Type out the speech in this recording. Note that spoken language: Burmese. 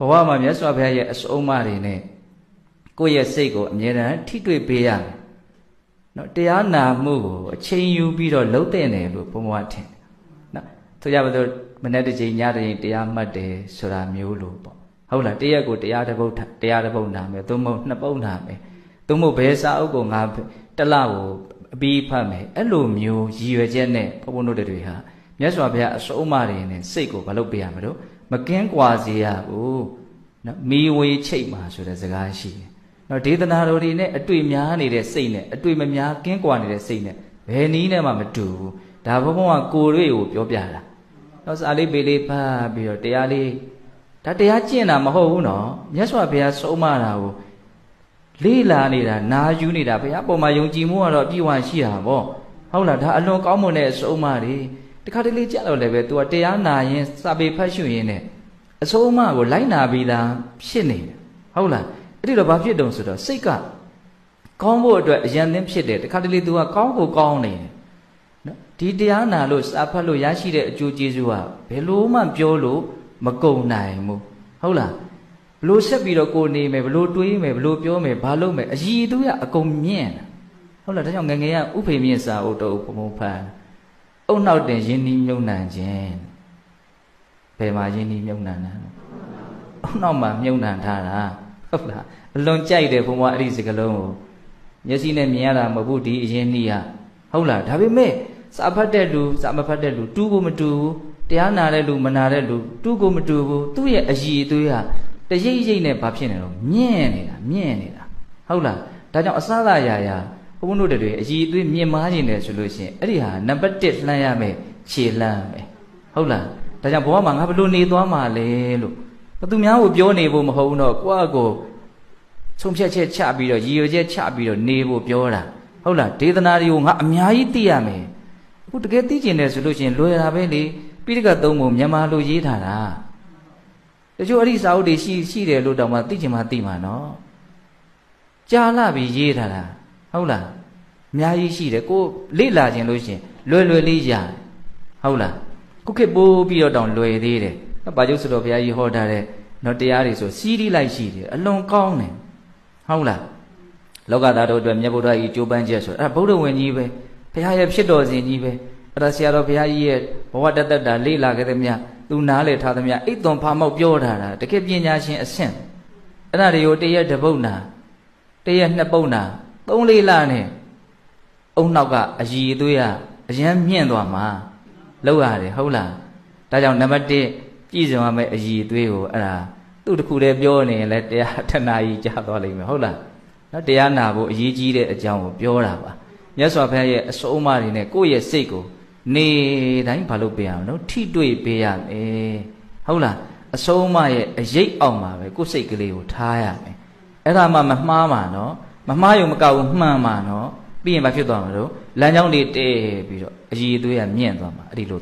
ဘဝမှာမြတ်စွာဘုရားရဲ့အဆုံးအမတွေနဲ့ကိုယ့်ရဲ့စိတ်ကိုအမြဲတမ်းထိတွေ့ပေးရမယ်နော်တရားနာမှုကိုအချိန်ယူပြီးတော့လှုပ်တဲ့တယ်လို့ဘုံဘဝထင်တယ်နော်ဆိုကြပါစို့မနေ့တစ်ချိန်ညတစ်ချိန်တရားမှတ်တယ်ဆိုတာမျိုးလို့ပေါ့ဟုတ်လားတရက်ကိုတရားတစ်ပုဒ်တရားတစ်ပုဒ်နာမယ်သို့မဟုတ်နှစ်ပုဒ်နာမယ်သို့မဟုတ်ဘယ်စာအုပ်ကိုငါတစ်လကိုအပြီးဖတ်မယ်အဲ့လိုမျိုးရည်ရွယ်ချက်နဲ့ဘုံဘုံတို့တွေဟာမြတ်စွာဘုရားအဆုံးအမတွေနဲ့စိတ်ကိုမလုပ်ပေးရမလို့ မကင်းကွာစေရဘူးနော်မီဝေချိတ်မှာဆိုတဲ့စကားရှိတယ်နော်ဒေသနာတော်တွေနဲ့အတွေ့များနေတဲ့စိတ်နဲ့အတွေ့မများကင်းကွာနေတဲ့စိတ်နဲ့ဘယ်နည်းနဲ့မှမတူဘူးဒါဘုံဘုံကကိုယ်ရွေကိုပြောပြတာနော်စာလေးပေလေးဖတ်ပြီးတော့တရားလေးဒါတရားကျင့်တာမဟုတ်ဘူးနော်မြတ်စွာဘုရားဆုံးမတာကိုလေးလာနေတာနာယူနေတာဘုရားပုံမှာယုံကြည်မှုကတော့အပြည့်အဝရှိတာပေါ့ဟုတ်လားဒါအလွန်ကောင်းမွန်တဲ့အဆုံးအမတွေ တခါတလေကြက်တော့လည်းပဲ तू ကတရားနာရင်စာပေဖတ်ရှုရင်နဲ့အဆုံးအမကိုလိုက်နာပြီးသားဖြစ်နေတယ်ဟုတ်လားအဲ့ဒီတော့ဘာဖြစ်တုံဆိုတော့စိတ်ကကောင်းဖို့အတွက်အရန်သင်းဖြစ်တယ်တခါတလေ तू ကကောင်းကိုကောင်းနေတယ်နော်ဒီတရားနာလို့စာဖတ်လို့ရရှိတဲ့အကျိုးကျေးဇူးကဘယ်လို့မှပြောလို့မကုန်နိုင်ဘူးဟုတ်လားဘလို့ဆက်ပြီးတော့ကိုနေမယ်ဘလို့တွေးမယ်ဘလို့ပြောမယ်ဘာလုပ်မယ်အည်သူရအကုန်မြင့်တာဟုတ်လားဒါကြောင့်ငယ်ငယ်ကဥဖေမြင့်စာအုပ်တော့ဘုံဘုံဖတ် အုတ်နောက်တင်ရင်းနှီးမြုံနှံခြင်းဘယ်မှာရင်းနှီးမြုံနှံတာအုတ်နောက်မှာမြုံနှံထားတာဟုတ်လားအလွန်ကြိုက်တယ်ဘုံဘွားအဲ့ဒီစကလုံးကိုမျက်စိနဲ့မြင်ရတာမဟုတ်ဘူးဒီအရင်နှီးရဟုတ်လားဒါပေမဲ့စာဖတ်တဲ့လူစာမဖတ်တဲ့လူတူကိုမတူဘူးတရားနာတဲ့လူမနာတဲ့လူတူကိုမတူဘူးသူ့ရဲ့အည်အသွေးဟာတရိပ်ရိပ်နဲ့ဘာဖြစ်နေတော့မြင့်နေတာမြင့်နေတာဟုတ်လားဒါကြောင့်အစသာရာရာ ဘုန်းဘုန်းတို့တွေအည်အသွေးမြင့်မားနေတယ်ဆိုလို့ရှိရင်အဲ့ဒီဟာနံပါတ်1လှမ်းရမယ်ခြေလှမ်းမယ်ဟုတ်လားဒါကြောင့်ဘဝမှာငါဘယ်လိုနေသွားမှာလဲလို့ဘသူများကိုပြောနေဖို့မဟုတ်ဘူးတော့ကိုယ့်အကိုဆုံးဖြတ်ချက်ချပြီးတော့ရည်ရွယ်ချက်ချပြီးတော့နေဖို့ပြောတာဟုတ်လားဒေသနာတွေကိုငါအများကြီးသိရမယ်အခုတကယ်သိကျင်တယ်ဆိုလို့ရှိရင်လွယ်တာပဲလေပိဋကတ်သုံးပုံမြန်မာလိုရေးထားတာတချို့အဲ့ဒီစာအုပ်တွေရှိရှိတယ်လို့တောင်မှသိချင်မှသိမှာနော်ကြာလာပြီးရေးထားတာ ဟုတ်လားအများကြီးရှိတယ်ကိုလေ့လာခြင်းလို့ရှိရင်လွယ်လွယ်လေးရတယ်ဟုတ်လားခုခေတ်ပိုးပြီးတော့တောင်လွယ်သေးတယ်ဘာကျုပ်ဆိုတော့ဘုရားကြီးဟောထားတဲ့နော်တရားတွေဆိုစီးရီးလိုက်ရှိတယ်အလွန်ကောင်းတယ်ဟုတ်လားလောကသားတို့အတွက်မြတ်ဗုဒ္ဓကြီးကြိုးပမ်းချက်ဆိုအဲ့ဒါဗုဒ္ဓဝင်ကြီးပဲဘုရားရဲ့ဖြစ်တော်စဉ်ကြီးပဲအဲ့ဒါဆရာတော်ဘုရားကြီးရဲ့ဘဝတတ္တတာလေ့လာခဲ့တဲ့မြတ်သူနားလေထားသမျှအိတ်သွန်ဖာမောက်ပြောထားတာတကယ်ပညာရှင်အဆင့်အဲ့ဒါတွေကိုတရက်တပုတ်နာတရက်နှစ်ပုတ်နာ သုံးလေးလနဲ့အုံနောက်ကအည်အသွေးကအရန်မြင့်သွားမှာလောက်ရတယ်ဟုတ်လားဒါကြောင့်နံပါတ်1ပြည့်စုံရမယ့်အည်အသွေးကိုအဲ့ဒါသူ့တခုတည်းပြောနေရင်လည်းတရားထနာကြီးကြားသွားလိမ့်မယ်ဟုတ်လားနော်တရားနာဖို့အရေးကြီးတဲ့အကြောင်းကိုပြောတာပါမြတ်စွာဘုရားရဲ့အစိုးအမတွေနဲ့ကိုယ့်ရဲ့စိတ်ကိုနေတိုင်းဘာလို့ပေးရမလို့ထိတွေ့ပေးရမယ်ဟုတ်လားအဆုံးအမရဲ့အရေးအောင်မှာပဲကိုယ်စိတ်ကလေးကိုထားရမယ်အဲ့ဒါမှမမှားမှာနော် မမှားရုံမကဘူးမှန်မှာနော်ပြီးရင်ဘာဖြစ်သွားမှာလို့လမ်းကြောင်းလေးတည့်ပြီးတော့အည်အသွေးကမြင့်သွားမှာအဲ့ဒီလို